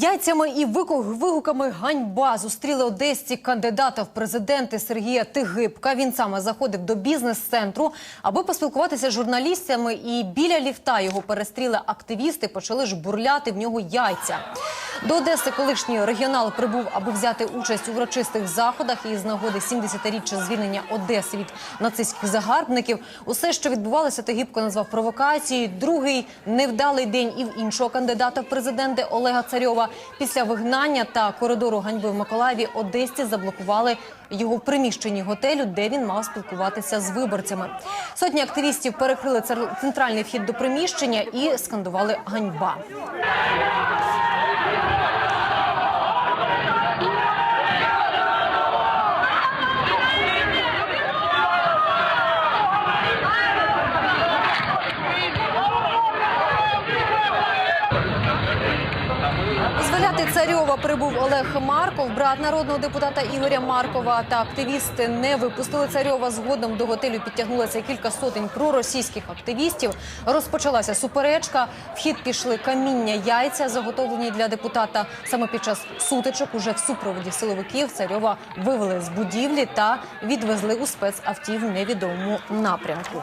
Яйцями і вигуками ганьба зустріли одесці кандидата в президенти Сергія Тигибка. Він саме заходив до бізнес-центру, аби поспілкуватися з журналістами. І біля ліфта його перестріли активісти, почали ж бурляти в нього яйця. До Одеси колишній регіонал прибув, аби взяти участь у урочистих заходах. І з нагоди 70-річчя звільнення Одеси від нацистських загарбників. Усе, що відбувалося, Тигибко назвав провокацією. Другий невдалий день і в іншого кандидата в президенти Олега Царьова. Після вигнання та коридору ганьби в Миколаєві Одесці заблокували його в приміщенні готелю, де він мав спілкуватися з виборцями. Сотні активістів перекрили центральний вхід до приміщення і скандували ганьба. Зваляти царьова прибув Олег Марков, брат народного депутата Ігоря Маркова. Та активісти не випустили царьова. Згодом до готелю підтягнулося кілька сотень проросійських активістів. Розпочалася суперечка. В хід пішли каміння яйця, заготовлені для депутата. Саме під час сутичок, уже в супроводі силовиків, царьова вивели з будівлі та відвезли у спецавті в невідомому напрямку.